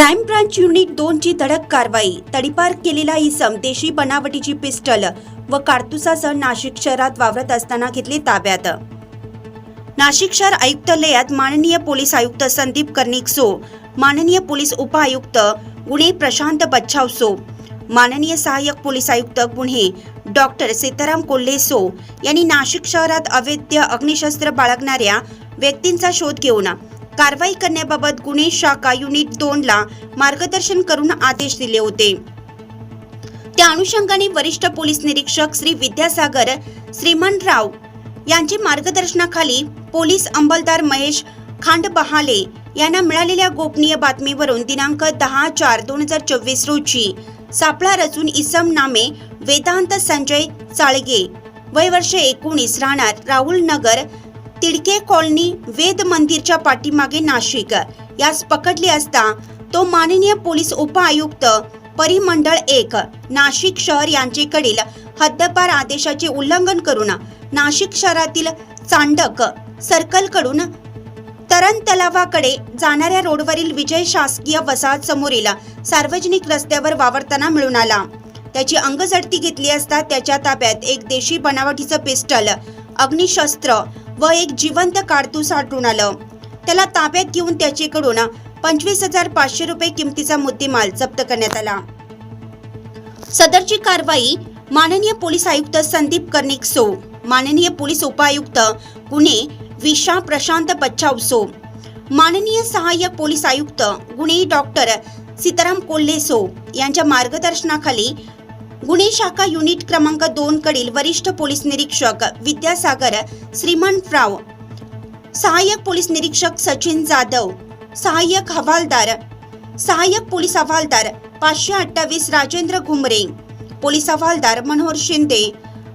Crime branch unit दोनची धडक कारवाई. तडीपार केलेला इसम देशी बनावटीची पिस्टल व कारतुसासह नाशिक शहरात वावरत असताना घेतले ताब्यात. नाशिक शहर आयुक्तालयात माननीय पोलीस आयुक्त संदीप कर्णिक सो माननीय पोलीस उपआयुक्त गुन्हे प्रशांत बच्छाव सो माननीय सहाय्यक पोलीस आयुक्त गुन्हे डॉक्टर सीताराम कोल्हे सो यांनी नाशिक शहरात अवैध अग्निशस्त्र बाळगणाऱ्या व्यक्तींचा शोध घेऊन कारवाई करण्याबाबत गुन्हे शाखा युनिट दोन ला मार्गदर्शन करून आदेश दिले होते. त्या अनुषंगाने वरिष्ठ पोलीस निरीक्षक श्री विद्यासागर श्रीमनराव यांच्या मार्गदर्शनाखाली पोलीस अंमलदार महेश खांडबहाले यांना मिळालेल्या गोपनीय बातमीवरून दिनांक दहा चार दोन हजार चोवीस रोजी सापळा रचून इसम नामे वेदांत संजय चाळगे वय वर्ष एकोणीस राहणार राहुल नगर तिडके कॉलनी वेद मंदिरच्या पाठीमागे नाशिक. यास पकडले असता तो माननीय पोलीस उपआयुक्त परिमंडळ एक नाशिक शहर यांचेकडील हद्दपार आदेशाचे उल्लंघन करून नाशिक शहरातील चांडक सर्कलकडून तरण तलावाकडे जाणाऱ्या रोडवरील विजय शासकीय वसाहत समोरील सार्वजनिक रस्त्यावर वावरताना मिळून आला. त्याची अंगझडती घेतली असता त्याच्या ताब्यात एक देशी बनावटीचं पिस्टल अग्निशस्त्र व एक जिवंत काडतूस आढळून आलं. त्याला ताब्यात घेऊन त्याच्याकडून पंचवीस हजार पाचशे रुपये किमतीचा मुद्देमाल जप्त करण्यात आला. सदरची कारवाई माननीय पोलीस आयुक्त संदीप कर्णिक सो माननीय पोलीस उपायुक्त गुन्हे विशा प्रशांत बच्चाव सो माननीय सहाय्यक पोलीस आयुक्त गुन्हे डॉक्टर सीताराम कोल्हे सो यांच्या मार्गदर्शनाखाली गुन्हे शाखा युनिट क्रमांक दोन कडील वरिष्ठ पोलीस निरीक्षक विद्यासागर श्रीमंतराव सहाय्यक पोलीस निरीक्षक सचिन जाधव सहाय्यक हवालदार सहाय्यक पोलीस हवालदार पाचशे अठ्ठावीस राजेंद्र घुमरे पोलीस हवालदार मनोहर शिंदे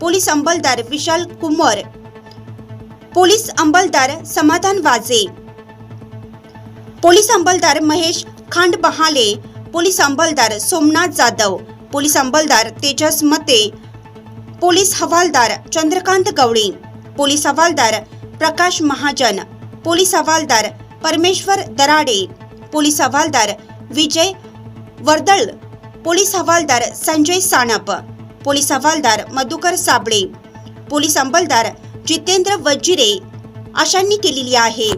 पोलीस अंमलदार विशाल कुमार पोलीस अंमलदार समाधान वाजे पोलीस अंमलदार महेश खांडबहाले पोलीस अंमलदार सोमनाथ जाधव पोलीस अंमलदार तेजस मते पोलीस हवालदार चंद्रकांत गवळे पोलीस हवालदार प्रकाश महाजन पोलीस हवालदार परमेश्वर दराडे पोलीस हवालदार विजय वर्दळ पोलीस हवालदार संजय सानप पोलीस हवालदार मधुकर साबळे पोलीस अंमलदार जितेंद्र वजिरे अशांनी केलेली आहे.